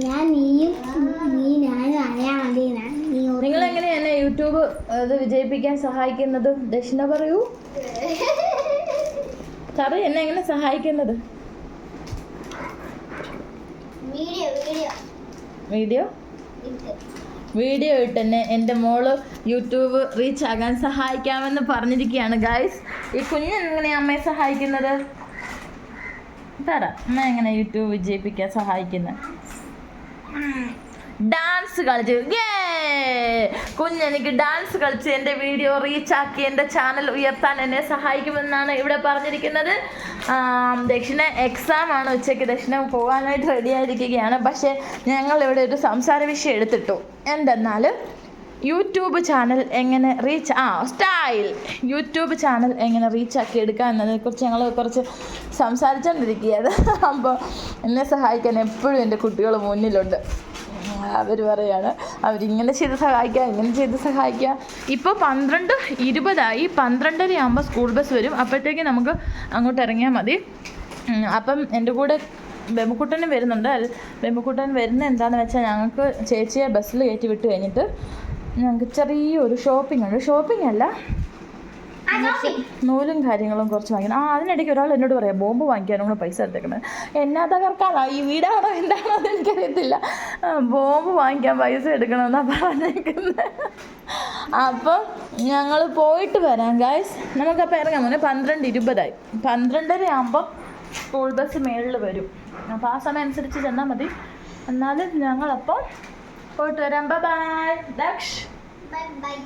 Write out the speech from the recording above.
ഞാൻ നീയും നീ ഞാനും അറിയാൻ മതി ഞാൻ നീ നിങ്ങൾ എങ്ങനെയാണ് യൂട്യൂബ് അത് വിജയിപ്പിക്കാൻ സഹായിക്കുന്നത്? ദക്ഷിണ പറയൂ. സാറ് എന്നെ എങ്ങനെ സഹായിക്കുന്നത്? Video video. വീഡിയോ? വീഡിയോ ഇട്ട് എന്നെ എന്റെ മോൾ യൂട്യൂബ് റീച്ച് ആകാൻ സഹായിക്കാമെന്ന് പറഞ്ഞിരിക്കുകയാണ് ഗായ്സ് ഈ കുഞ്ഞ് എങ്ങനെയാണ് അമ്മയെ സഹായിക്കുന്നത്? തരാം അമ്മ എങ്ങനെ യൂട്യൂബ് വിജയിപ്പിക്കാൻ സഹായിക്കുന്നത് ഡാൻസ് കളിച്ച്. കുഞ്ഞെനിക്ക് ഡാൻസ് കളിച്ച് എന്റെ വീഡിയോ റീച്ചാക്കി എന്റെ ചാനൽ ഉയർത്താൻ എന്നെ സഹായിക്കുമെന്നാണ് ഇവിടെ പറഞ്ഞിരിക്കുന്നത്. ദക്ഷിണ എക്സാം ആണ് ഉച്ചയ്ക്ക്. ദക്ഷിണ പോകാനായിട്ട് റെഡി ആയിരിക്കുകയാണ്. പക്ഷേ ഞങ്ങൾ ഇവിടെ ഒരു സംസാര വിഷയം എടുത്തിട്ടു. എന്തെന്നാൽ യൂട്യൂബ് ചാനൽ എങ്ങനെ റീച്ച് ആ സ്റ്റൈൽ യൂട്യൂബ് ചാനൽ എങ്ങനെ റീച്ച് ആക്കി എടുക്കുക എന്നതിനെക്കുറിച്ച് ഞങ്ങൾ കുറച്ച് സംസാരിച്ചുകൊണ്ടിരിക്കുകയത് അപ്പോൾ എന്നെ സഹായിക്കാൻ എപ്പോഴും എന്റെ കുട്ടികൾ മുന്നിലുണ്ട്. അവർ പറയാണ് അവരിങ്ങനെ ചെയ്ത് സഹായിക്കുക ഇങ്ങനെ ചെയ്ത് സഹായിക്കുക ഇപ്പോൾ പന്ത്രണ്ട് ഇരുപതായി. പന്ത്രണ്ടര ആകുമ്പോൾ സ്കൂൾ ബസ് വരും. അപ്പോഴത്തേക്ക് നമുക്ക് അങ്ങോട്ട് ഇറങ്ങിയാൽ മതി. അപ്പം എന്റെ കൂടെ ബെമ്മക്കുട്ടനും വരുന്നുണ്ട്. അത് ബെമ്മക്കുട്ടൻ വരുന്ന എന്താണെന്ന് വെച്ചാൽ ഞങ്ങൾക്ക് ചേച്ചിയെ ബസ്സിൽ കയറ്റി വിട്ട് കഴിഞ്ഞിട്ട് ഞങ്ങൾക്ക് ചെറിയൊരു ഷോപ്പിംഗ് ഉണ്ട്. ഷോപ്പിംഗ് അല്ല. നൂലും കാര്യങ്ങളും കുറച്ച് വാങ്ങിക്കണം. ആ അതിനിടയ്ക്ക് ഒരാൾ എന്നോട് പറയാം ബോംബ് വാങ്ങിക്കാനും കൂടെ പൈസ എടുത്തേക്കുന്നത് എന്നാ തകർക്കാണോ ഈ വീടാണോ എന്താണോ എന്ന് എനിക്കറിയത്തില്ല. ബോംബ് വാങ്ങിക്കാൻ പൈസ എടുക്കണമെന്നാണ് പറഞ്ഞേക്കുന്നത് അപ്പം ഞങ്ങൾ പോയിട്ട് വരാം ഗായ്സ് നമുക്കപ്പോൾ ഇറങ്ങാം. മുന്നേ പന്ത്രണ്ട് ഇരുപതായി. പന്ത്രണ്ടര ആകുമ്പം സ്കൂൾ ബസ് മേളിൽ വരും. അപ്പോൾ ആ സമയം അനുസരിച്ച് ചെന്നാൽ മതി. എന്നാലും ഞങ്ങളപ്പോൾ പോയിട്ട് വരാം. ബൈ ദക്ഷ്. Bye by